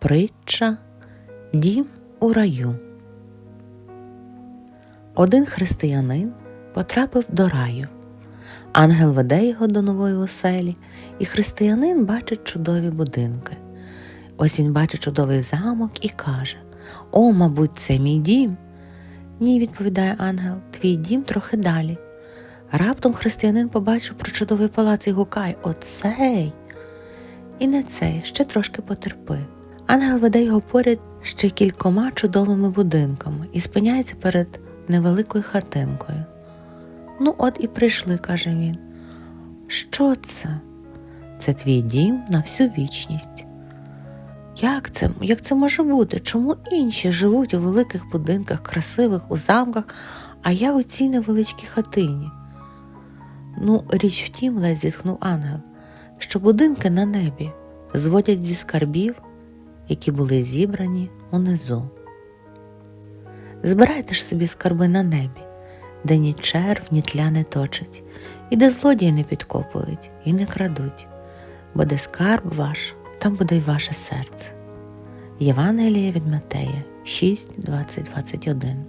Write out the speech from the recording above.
Притча Дім у раю. Один християнин потрапив до раю. Ангел веде його до нової оселі, і християнин бачить чудові будинки. Ось він бачить чудовий замок і каже: О, мабуть, це мій дім. Ні, відповідає ангел, твій дім трохи далі. Раптом християнин побачив про чудовий палац і гукає Оцей. І не цей, ще трошки потерпи. Ангел веде його поряд ще кількома чудовими будинками і спиняється перед невеликою хатинкою. Ну, от і прийшли, каже він. Що це? Це твій дім на всю вічність. Як це, як це може бути? Чому інші живуть у великих будинках, красивих, у замках, а я у цій невеличкій хатині? Ну, річ в тім, ледь зітхнув ангел, що будинки на небі зводять зі скарбів, які були зібрані унизу. Збирайте ж собі скарби на небі, де ні черв, ні тля не точить, і де злодії не підкопують і не крадуть, бо де скарб ваш, там буде й ваше серце. Євангеліє від Матея 6, 20, 21